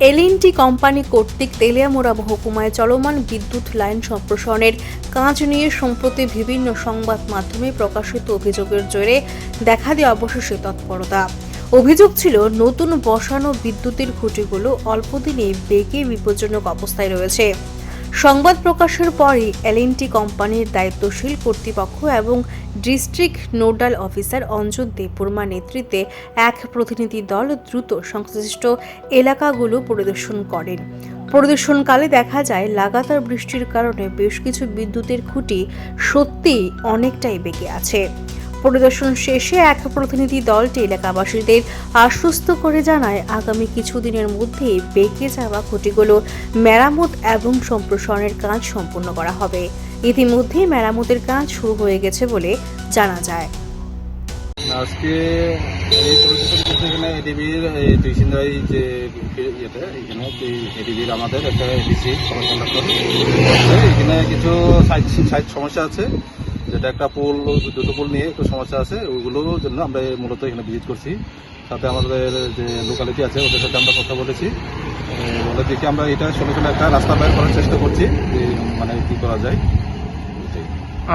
L&T company কর্তৃক তেলিয়ামোড়া মহকুমায় চলমান বিদ্যুৎ লাইন সম্প্রসারণের কাজ নিয়ে সম্প্রতি বিভিন্ন সংবাদ মাধ্যমে প্রকাশিত অভিযোগের জোরে দেখা দিয়ে অবশেষে তৎপরতা। অভিযোগ ছিল, নতুন বসানো বিদ্যুতের খুঁটিগুলো অল্পদিনে বেগে বিপজ্জনক অবস্থায় রয়েছে। সংবাদ প্রকাশের পরই এলএনটি কোম্পানির দায়িত্বশীল কর্তৃপক্ষ এবং district nodal officer Anjan Debbarma নেতৃত্বে এক প্রতিনিধি দল দ্রুত সংশ্লিষ্ট এলাকাগুলো পরিদর্শন করেন। পরিদর্শনকালে দেখা যায়, লাগাতার বৃষ্টির কারণে বেশ কিছু বিদ্যুতের খুঁটি সত্যিই অনেকটাই বেঁকে আছে। পরিদর্শন শেষে এক প্রতিনিধি দলটি এলাকাবাসীদের আশ্বস্ত করে জানায়, আগামী কিছুদিনের মধ্যে বেঁকে যাওয়া খুঁটিগুলো মেরামত এবং সম্প্রসারণের কাজ সম্পূর্ণ করা হবে। ইতিমধ্যেই মেরামতের কাজ শুরু হয়ে গেছে বলে জানা যায়। আজকে এই এখানে এডিবির যে এখানে এডিবির আমাদের একটা এডিসি এখানে কিছু সাইড সাইড সমস্যা আছে। যেটা একটা পোল, দুটো পোল নিয়ে একটু সমস্যা আছে ওইগুলোর জন্য আমরা মূলত এখানে ভিজিট করছি। সাথে আমাদের যে লোকালিটি আছে, ওদের সাথে আমরা কথা বলেছি। ওদের দেখি আমরা এটা সঙ্গে একটা রাস্তা বের করার চেষ্টা করছি যে মানে কি করা যায়।